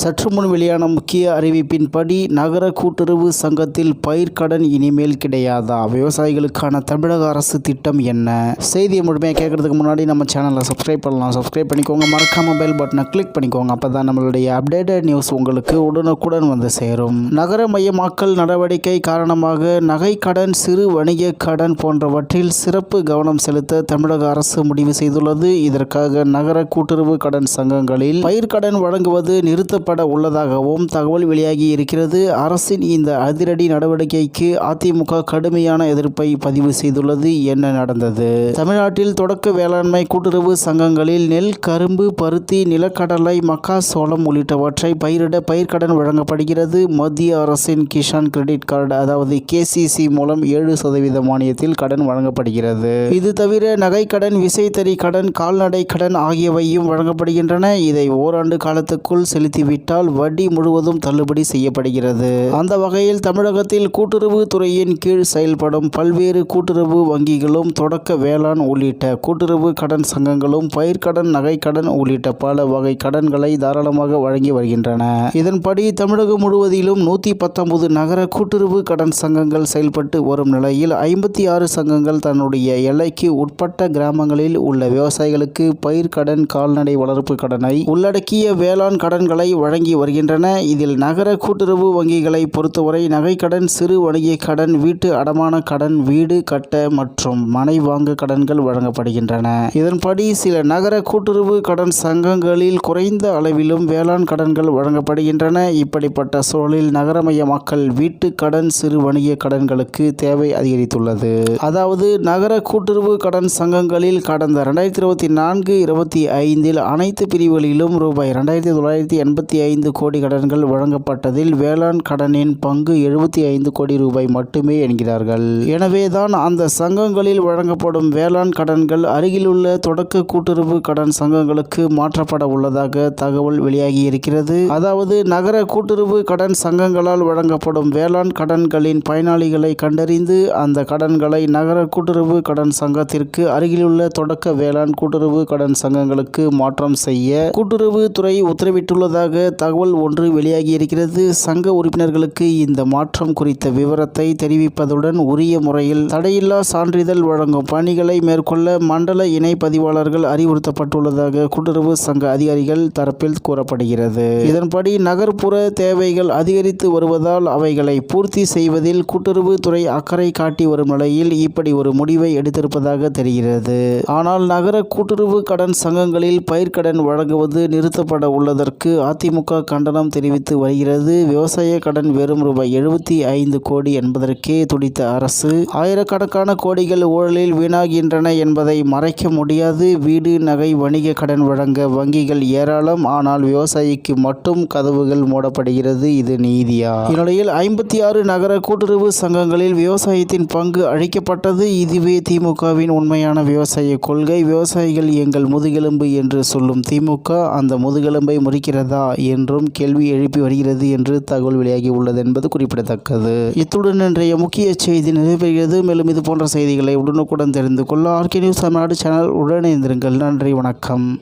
சற்று முன் வெளியான முக்கிய அறிவிப்பின்படி நகர கூட்டுறவு சங்கத்தில் பயிர்க்கடன் இனிமேல் கிடையாதா? விவசாயிகளுக்கான தமிழக அரசு திட்டம் என்ன? செய்தியை முழுமையாக கேட்கறதுக்கு முன்னாடி நம்ம சேனலை சப்ஸ்கிரைப் பண்ணலாம். சப்ஸ்கிரைப் பண்ணிக்கோங்க. மறக்காம பெல் பட்டனை கிளிக் பண்ணிக்கோங்க. அப்போ தான் நம்மளுடைய அப்டேட்டட் நியூஸ் உங்களுக்கு உடனுக்குடன் வந்து சேரும். நகர மையமாக்கல் நடவடிக்கை காரணமாக நகை கடன் சிறு வணிக கடன் போன்றவற்றில் சிறப்பு கவனம் செலுத்த தமிழக அரசு முடிவு செய்துள்ளது. இதற்காக நகர கூட்டுறவு கடன் சங்கங்களில் பயிர்க்கடன் வழங்குவது நிறுத்தப்பட உள்ளதாகவும் தகவல் வெளியாகி இருக்கிறது. அரசின் இந்த அதிரடி நடவடிக்கைக்கு அதிமுக கடுமையான எதிர்ப்பை பதிவு செய்துள்ளது. என்ன நடந்தது? தமிழ்நாட்டில் தொடக்க வேளாண்மை கூட்டுறவு சங்கங்களில் நெல் கரும்பு பருத்தி நிலக்கடலை மக்காசோளம் உள்ளிட்டவற்றை பயிரிட பயிர்க்கடன் வழங்கப்படுகிறது. மத்திய அரசின் கிஷான் கிரெடிட் கார்டு அதாவது கேசிசி மூலம் ஏழு சதவீத மானியத்தில் கடன் வழங்கப்படுகிறது. இது தவிர நகைக்கடன் விசைத்தறி கடன் கால்நடை கடன் ஆகியவையும் வழங்கப்படுகின்றன. இதை ஓராண்டு காலத்துக்குள் செலுத்திவிட்டால் வட்டி முழுவதும் தள்ளுபடி செய்யப்படுகிறது. அந்த வகையில் தமிழகத்தில் கூட்டுறவு துறையின் கீழ் செயல்படும் பல்வேறு கூட்டுறவு வங்கிகளும் தொடக்க வேளாண் உள்ளிட்ட கூட்டுறவு கடன் சங்கங்களும் பயிர்க்கடன் நகைக்கடன் உள்ளிட்ட பல வகை கடன்களை தாராளமாக வழங்கி வருகின்றன. இதன்படி தமிழகம் முழுவதிலும் நூற்றி பத்தொன்பது நகர கூட்டுறவு கடன் சங்கங்கள் செயல்பட்டு வரும் நிலையில் ஐம்பத்தி ஆறு சங்கங்கள் தன்னுடைய எல்லைக்கு உட்பட்ட கிராமங்களில் உள்ள விவசாயிகளுக்கு பயிர்க்கடன் கால்நடை வளர்ப்பு கடனை உள்ளடக்கிய வேளாண் கடன்களை வழங்கி வருகின்றன. இதில் நகர கூட்டுறவு வங்கிகளை பொறுத்தவரை நகைக்கடன் சிறு வணிக கடன் வீட்டு அடமான கடன் வீடு கட்ட மற்றும் மனை வாங்க கடன்கள் வழங்கப்படுகின்றன. இதன்படி சில நகர கூட்டுறவு கடன் சங்கங்களில் குறைந்த அளவிலும் வேளாண் கடன்கள் வழங்கப்படுகின்றன. இப்படிப்பட்ட சூழலில் நகரமய மக்கள் வீட்டு கடன் சிறு வணிக கடன்களுக்கு தேவை அதிகரித்துள்ளது. அதாவது நகர கூட்டுறவு கடன் சங்கங்களில் கடந்த ரெண்டாயிரத்தி இருபத்தி நான்கு இருபத்தி ஐந்தில் அனைத்து பிரிவுகளிலும் ரூபாய் ரெண்டாயிரத்தி தொள்ளாயிரத்தி எண்பத்தி ஐந்து கோடி கடன்கள் வழங்கப்பட்டதில் வேளாண் கடனின் பங்கு எழுபத்தி ஐந்து கோடி ரூபாய் மட்டுமே என்கிறார்கள். எனவேதான் அந்த சங்கங்களில் வழங்கப்படும் வேளாண் கடன்கள் அருகிலுள்ள தொடக்க கூட்டுறவு கடன் சங்கங்களுக்கு மாற்றப்பட உள்ளதாக தகவல் வெளியாகி இருக்கிறது. அதாவது நகர கூட்டுறவு கடன் சங்கங்களால் வழங்கப்படும் வேளாண் கடன்களின் பயனாளிகளை கண்டறிந்து அந்த கடன்களை நகர கூட்டுறவு கடன் சங்கத்திற்கு அருகிலுள்ள தொடக்க வேளாண் கூட்டுறவு கடன் சங்கங்களுக்கு மாற்றம் செய்ய கூட்டுறவு துறை உத்தரவிட்டுள்ளதாக தகவல் ஒன்று வெளியாகி இருக்கிறது சங்க உறுப்பினர்களுக்கு இந்த மாற்றம் குறித்த விவரத்தை தெரிவிப்பதுடன் உரிய முறையில் தடையில்லா சான்றிதழ் வழங்கும் பணிகளை மேற்கொள்ள மண்டல இணை பதிவாளர்கள் அறிவுறுத்தப்பட்டுள்ளதாக கூட்டுறவு சங்க அதிகாரிகள் தரப்பில் கூறப்படுகிறது. இதன்படி நகர்ப்புற தேவைகள் அதிகரித்து வருவதால் அவைகளை பூர்த்தி செய்வதில் கூட்டுறவு துறை அக்கறை காட்டி வரும் நிலையில் இப்படி ஒரு முடிவை எடுத்திருப்பதாக தெரிகிறது. ஆனால் நகர கூட்டுறவு கடன் சங்கங்களில் பயிர்க்கடன் வழங்குவது நிறுத்தப்பட உள்ளதற்கு அதிமுக கண்டனம் தெரிவித்து வருகிறது. விவசாய கடன் வெறும் ரூபாய் எழுபத்தி ஐந்து கோடி என்பதற்கே துடித்த அரசு. ஆயிரக்கணக்கான கோடிகள் ஊழலில் வீணாகின்றன என்பதை மறைக்க முடியாது. வீடு நகை வணிக கடன் வழங்க வங்கிகள் ஏராளம். ஆனால் விவசாயிக்கு மட்டும் கதவுகள் மூடப்படுகிறது. இது நீதியா? இந்நிலையில் ஐம்பத்தி ஆறு நகர கூட்டுறவு சங்கங்களில் விவசாயத்தின் பங்கு அழிக்கப்பட்டது. இதுவே திமுகவின் உண்மையான விவசாய கொள்கை. விவசாயிகள் எங்கள் முதுகெலும்பு என்று சொல்லும் திமுக அந்த முதுகெலும்பை முறிக்கிறதா என்றும் கேள்வி எழுப்பி வருகிறது என்று தகவல் வெளியாகி உள்ளது என்பது குறிப்பிடத்தக்கது. இத்துடன் இன்றைய முக்கிய செய்தி நிறைவேறுகிறது மேலும் இது போன்ற செய்திகளை உடனுக்குடன் தெரிந்து கொள்ள ஆர்கே நியூஸ் தமிழ்நாடு சேனல் உடனே நன்றி வணக்கம்.